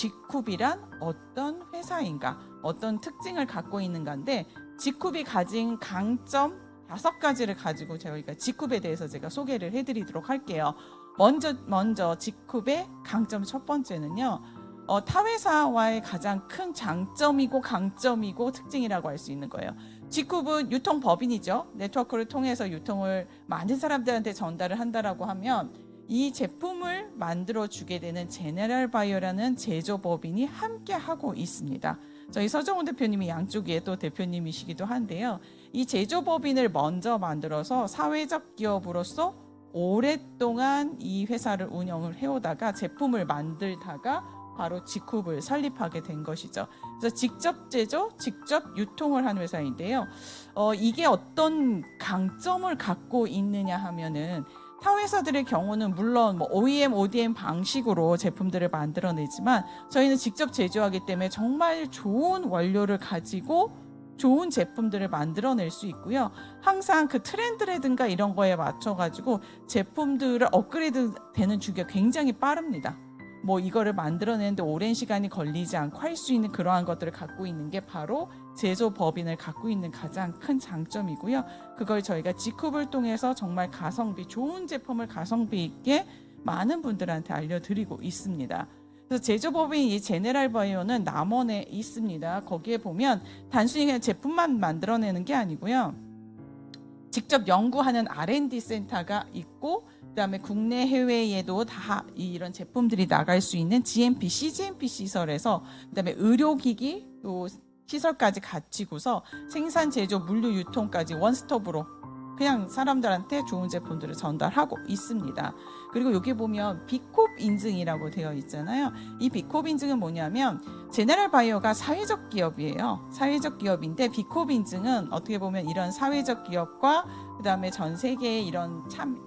지쿱이란 어떤 회사인가, 어떤 특징을 갖고 있는가인데 지쿱이 가진 강점 다섯 가지를 가지고 저희가 지쿱에 대해서 제가 소개를 해드리도록 할게요. 먼저 먼저 지쿱의 강점 첫 번째는요. 어, 타 회사와의 가장 큰 장점이고 강점이고 특징이라고 할 수 있는 거예요. 지쿱은 유통법인이죠. 네트워크를 통해서 유통을 많은 사람들한테 전달을 한다라고 하면 이 제품을 만들어 주게 되는 제네랄 바이오라는 제조법인이 함께 하고 있습니다. 저희 서정훈 대표님이 양쪽에 또 대표님이시기도 한데요. 이 제조법인을 먼저 만들어서 사회적 기업으로서 오랫동안 이 회사를 운영을 해오다가 제품을 만들다가 바로 지쿱을 설립하게 된 것이죠. 그래서 직접 제조, 직접 유통을 한 회사인데요. 어, 이게 어떤 강점을 갖고 있느냐 하면은 타 회사들의 경우는 물론 뭐 OEM, ODM 방식으로 제품들을 만들어내지만 저희는 직접 제조하기 때문에 정말 좋은 원료를 가지고 좋은 제품들을 만들어낼 수 있고요. 항상 그 트렌드라든가 이런 거에 맞춰가지고 제품들을 업그레이드 되는 주기가 굉장히 빠릅니다. 뭐 이거를 만들어내는데 오랜 시간이 걸리지 않고 할 수 있는 그러한 것들을 갖고 있는 게 바로 제조 법인을 갖고 있는 가장 큰 장점이고요. 그걸 저희가 지쿱을 통해서 정말 가성비 좋은 제품을 가성비 있게 많은 분들한테 알려드리고 있습니다. 그래서 제조법인 이 제네랄 바이오는 남원에 있습니다. 거기에 보면 단순히 그냥 제품만 만들어내는 게 아니고요. 직접 연구하는 R&D 센터가 있고 그다음에 국내 해외에도 다 이런 제품들이 나갈 수 있는 GMP, CGMP 시설에서 그다음에 의료기기 또 시설까지 갖추고서 생산, 제조, 물류, 유통까지 원스톱으로 그냥 사람들한테 좋은 제품들을 전달하고 있습니다. 그리고 여기 보면 비콥 인증이라고 되어 있잖아요. 이 비콥 인증은 뭐냐면 제네랄 바이오가 사회적 기업이에요. 사회적 기업인데 비콥 인증은 어떻게 보면 이런 사회적 기업과 그다음에 전 세계의 이런 참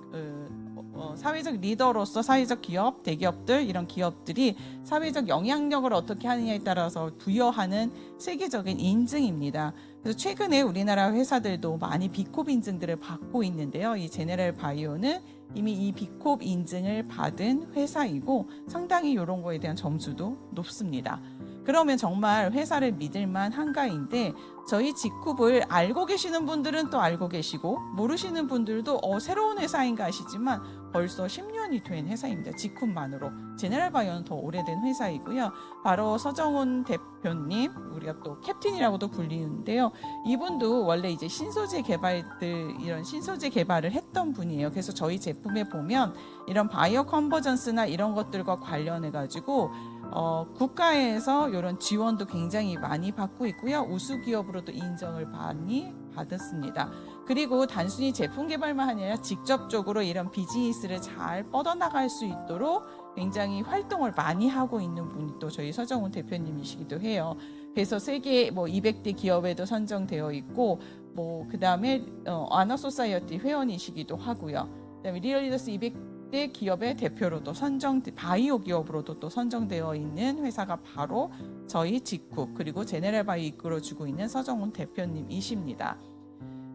어, 어, 사회적 리더로서 사회적 기업, 대기업들 이런 기업들이 사회적 영향력을 어떻게 하느냐에 따라서 부여하는 세계적인 인증입니다. 그래서 최근에 우리나라 회사들도 많이 비콥 인증들을 받고 있는데요. 이 제네랄 바이오는 이미 이 비콥 인증을 받은 회사이고 상당히 이런 거에 대한 점수도 높습니다. 그러면 정말 회사를 믿을만 한가인데 저희 지쿱을 알고 계시는 분들은 또 알고 계시고 모르시는 분들도 어, 새로운 회사인가 하시지만 벌써 10년이 된 회사입니다. 지쿱만으로 제네랄 바이오는 더 오래된 회사이고요. 바로 서정훈 대표님 우리가 또 캡틴이라고도 불리는데요. 이분도 원래 이제 신소재 개발들 이런 신소재 개발을 했던 분이에요. 그래서 저희 제품에 보면 이런 바이오 컨버전스나 이런 것들과 관련해 가지고 어, 국가에서 이런 지원도 굉장히 많이 받고 있고요. 우수 기업으로도 인정을 많이 받았습니다. 그리고 단순히 제품 개발만 아니라 직접적으로 이런 비즈니스를 잘 뻗어나갈 수 있도록 굉장히 활동을 많이 하고 있는 분이 또 저희 서정훈 대표님이시기도 해요. 그래서 세계 뭐 200대 기업에도 선정되어 있고 뭐 그다음에 어, 아나 소사이어티 회원이시기도 하고요. 그다음에 리얼리더스 200 대 기업의 대표로도 선정 바이오 기업으로도 또 선정되어 있는 회사가 바로 저희 직쿱 그리고 제네랄 바이오 이끌어주고 있는 서정훈 대표님이십니다.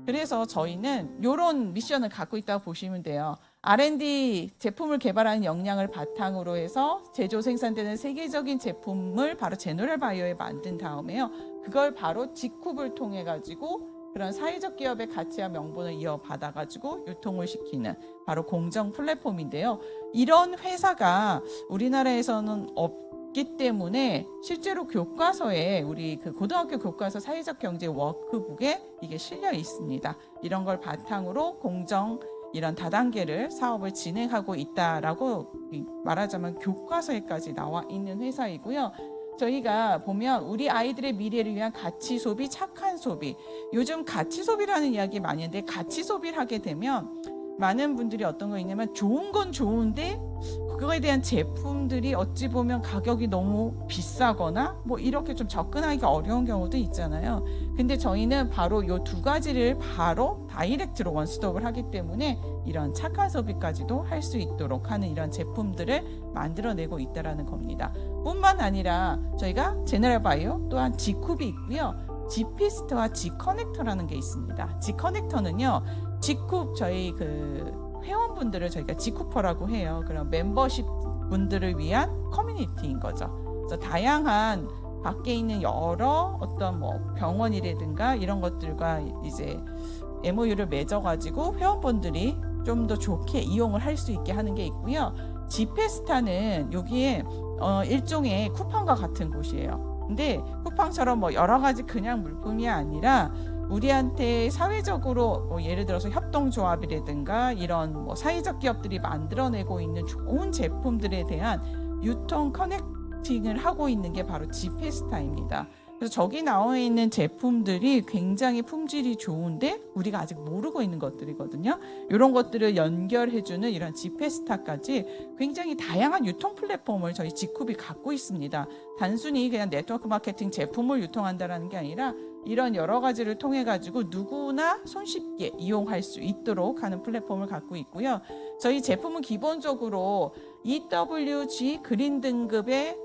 그래서 저희는 이런 미션을 갖고 있다고 보시면 돼요. R&D 제품을 개발하는 역량을 바탕으로 해서 제조 생산되는 세계적인 제품을 바로 제너럴 바이오에 만든 다음에요. 그걸 바로 직쿱을 통해 가지고 그런 사회적 기업의 가치와 명분을 이어받아 가지고 유통을 시키는 바로 공정 플랫폼인데요. 이런 회사가 우리나라에서는 없기 때문에 실제로 교과서에 우리 그 고등학교 교과서 사회적 경제 워크북에 이게 실려 있습니다. 이런 걸 바탕으로 공정 이런 다단계를 사업을 진행하고 있다라고 말하자면 교과서에까지 나와 있는 회사이고요. 저희가 보면 우리 아이들의 미래를 위한 가치 소비, 착한 소비. 요즘 가치 소비라는 이야기 많이 하는데 가치 소비를 하게 되면 많은 분들이 어떤 거 있냐면 좋은 건 좋은데 그거에 대한 제품들이 어찌 보면 가격이 너무 비싸거나 뭐 이렇게 좀 접근하기가 어려운 경우도 있잖아요. 근데 저희는 바로 요 두 가지를 바로 다이렉트로 원스톱을 하기 때문에 이런 착한 소비까지도 할 수 있도록 하는 이런 제품들을 만들어내고 있다라는 겁니다. 뿐만 아니라 저희가 제네랄 바이오 또한 지쿱이 있고요. 지피스트와 지커넥터라는 게 있습니다. 지커넥터는요. 지쿱 저희 그 회원분들을 저희가 지쿠퍼라고 해요. 그런 멤버십 분들을 위한 커뮤니티인 거죠. 그래서 다양한 밖에 있는 여러 어떤 뭐 병원이라든가 이런 것들과 이제 MOU를 맺어가지고 회원분들이 좀 더 좋게 이용을 할 수 있게 하는 게 있고요. 지페스타는 여기에 어, 일종의 쿠팡과 같은 곳이에요. 근데 쿠팡처럼 뭐 여러 가지 그냥 물품이 아니라 우리한테 사회적으로 뭐 예를 들어서 협동조합이라든가 이런 뭐 사회적 기업들이 만들어내고 있는 좋은 제품들에 대한 유통 커넥팅을 하고 있는 게 바로 지페스타입니다. 그래서 저기 나와 있는 제품들이 굉장히 품질이 좋은데 우리가 아직 모르고 있는 것들이거든요. 이런 것들을 연결해주는 이런 지페스타까지 굉장히 다양한 유통 플랫폼을 저희 지쿱이 갖고 있습니다. 단순히 그냥 네트워크 마케팅 제품을 유통한다라는 게 아니라 이런 여러 가지를 통해 가지고 누구나 손쉽게 이용할 수 있도록 하는 플랫폼을 갖고 있고요. 저희 제품은 기본적으로 EWG 그린 등급의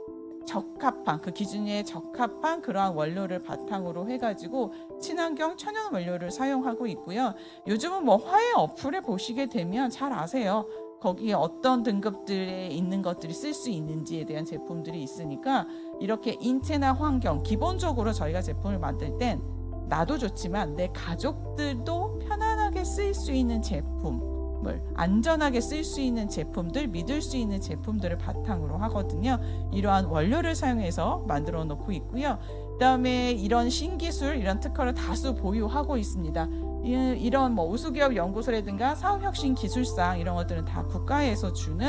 적합한 그 기준에 적합한 그러한 원료를 바탕으로 해가지고 친환경 천연 원료를 사용하고 있고요. 요즘은 뭐 화해 어플에 보시게 되면 잘 아세요. 거기에 어떤 등급들에 있는 것들이 쓸 수 있는지에 대한 제품들이 있으니까 이렇게 인체나 환경 기본적으로 저희가 제품을 만들 땐 나도 좋지만 내 가족들도 편안하게 쓸 수 있는 제품 을 안전하게 쓸 수 있는 제품들, 믿을 수 있는 제품들을 바탕으로 하거든요. 이러한 원료를 사용해서 만들어 놓고 있고요. 그다음에 이런 신기술, 이런 특허를 다수 보유하고 있습니다. 이- 이런 뭐 우수기업 연구소라든가 사업혁신 기술상 이런 것들은 다 국가에서 주는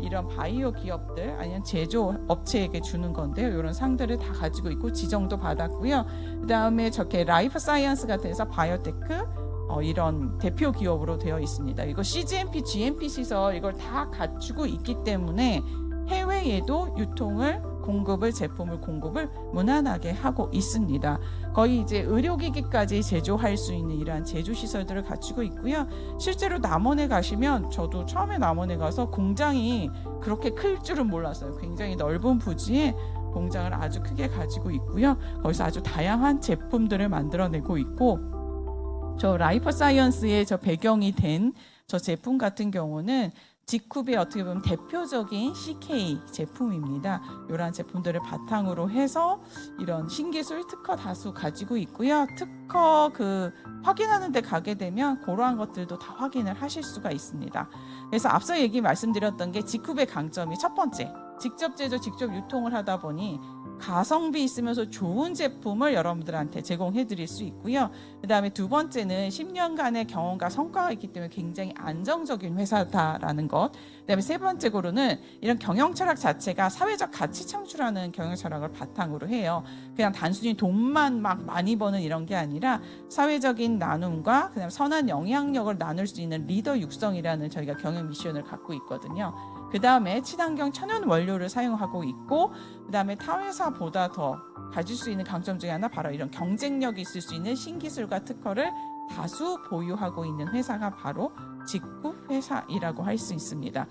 이런 바이오 기업들 아니면 제조 업체에게 주는 건데요. 이런 상들을 다 가지고 있고 지정도 받았고요. 그다음에 저렇게 라이프 사이언스 같은 데서 바이오테크 어, 이런 대표 기업으로 되어 있습니다. 이거 CGMP, GMP 시설 이걸 다 갖추고 있기 때문에 해외에도 유통을 공급을 제품을 공급을 무난하게 하고 있습니다. 거의 이제 의료기기까지 제조할 수 있는 이러한 제조 시설들을 갖추고 있고요. 실제로 남원에 가시면 저도 처음에 남원에 가서 공장이 그렇게 클 줄은 몰랐어요. 굉장히 넓은 부지에 공장을 아주 크게 가지고 있고요. 거기서 아주 다양한 제품들을 만들어내고 있고 저 라이퍼 사이언스의 저 배경이 된 저 제품 같은 경우는 지쿱의 어떻게 보면 대표적인 CK 제품입니다. 이러한 제품들을 바탕으로 해서 이런 신기술 특허 다수 가지고 있고요. 특허 그 확인하는 데 가게 되면 그러한 것들도 다 확인을 하실 수가 있습니다. 그래서 앞서 얘기 말씀드렸던 게 지쿱의 강점이 첫 번째, 직접 제조, 직접 유통을 하다 보니 가성비 있으면서 좋은 제품을 여러분들한테 제공해 드릴 수 있고요. 그다음에 두 번째는 10년간의 경험과 성과가 있기 때문에 굉장히 안정적인 회사다라는 것. 그다음에 세 번째로는 이런 경영 철학 자체가 사회적 가치 창출하는 경영 철학을 바탕으로 해요. 그냥 단순히 돈만 막 많이 버는 이런 게 아니라 사회적인 나눔과 그다음에 선한 영향력을 나눌 수 있는 리더 육성이라는 저희가 경영 미션을 갖고 있거든요. 그 다음에 친환경 천연 원료를 사용하고 있고, 그 다음에 타 회사보다 더 가질 수 있는 강점 중에 하나 바로 이런 경쟁력이 있을 수 있는 신기술과 특허를 다수 보유하고 있는 회사가 바로 직구 회사이라고 할 수 있습니다.